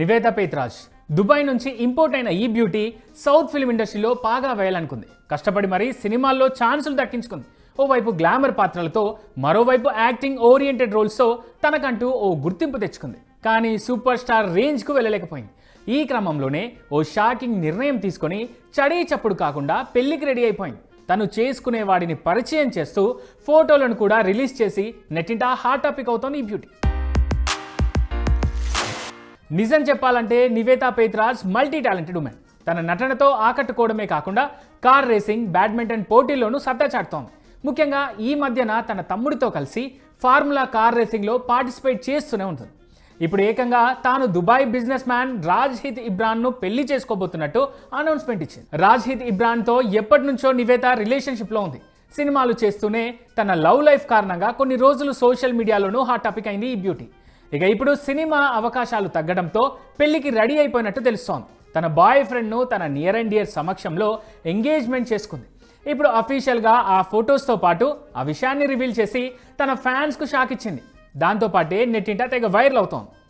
Niveda Pethuraj. Dubai నుంచి import అయిన ఈ బ్యూటీ సౌత్ ఫిల్మ్ ఇండస్ట్రీలో పాగా వేయాలనుకుంది. కష్టపడి మరీ సినిమాల్లో ఛాన్సులు దక్కించుకుంది. ఓవైపు గ్లామర్ పాత్రలతో మరోవైపు యాక్టింగ్ ఓరియంటెడ్ రోల్స్తో తనకంటూ ఓ గుర్తింపు తెచ్చుకుంది. కానీ సూపర్ స్టార్ రేంజ్కు వెళ్ళలేకపోయింది. ఈ క్రమంలోనే ఓ షాకింగ్ నిర్ణయం తీసుకొని చడీ చప్పుడు కాకుండా పెళ్ళికి రెడీ అయిపోయింది. తను చేసుకునే వాడిని పరిచయం చేస్తూ ఫోటోలను కూడా రిలీజ్ చేసి నెట్టింటా హాట్ టాపిక్ అవుతోంది ఈ బ్యూటీ. నిజం చెప్పాలంటే Nivetha Pethuraj multi talented women తన నటనతో ఆకట్టుకోవడమే కాకుండా కార్ రేసింగ్ బ్యాడ్మింటన్ పోటీల్లోనూ సత్తా చాటుతోంది. ముఖ్యంగా ఈ మధ్యన తన తమ్ముడితో కలిసి ఫార్ములా కార్ రేసింగ్లో పార్టిసిపేట్ చేస్తూనే ఉంటుంది. ఇప్పుడు ఏకంగా తాను దుబాయ్ బిజినెస్ మ్యాన్ రాజ్హిత్ ఇబ్రాన్ను పెళ్ళి చేసుకోబోతున్నట్టు అనౌన్స్మెంట్ ఇచ్చింది. రాజ్హిత్ ఇబ్రాన్తో ఎప్పటి నుంచో నివేత రిలేషన్షిప్లో ఉంది. సినిమాలు చేస్తూనే తన లవ్ లైఫ్ కారణంగా కొన్ని రోజులు సోషల్ మీడియాలోనూ హాట్ టాపిక్ అయింది ఈ బ్యూటీ. ఇక ఇప్పుడు సినిమా అవకాశాలు తగ్గడంతో పెళ్ళికి రెడీ అయిపోయినట్టు తెలుస్తోంది. తన బాయ్ ఫ్రెండ్ను తన నియర్ అండ్ డియర్ సమక్షంలో ఎంగేజ్మెంట్ చేసుకుంది. ఇప్పుడు అఫీషియల్గా ఆ ఫొటోస్తో పాటు ఆ విషయాన్ని రివీల్ చేసి తన ఫ్యాన్స్కు షాక్ ఇచ్చింది. దాంతోపాటే నెట్టింట తెగ వైరల్ అవుతోంది.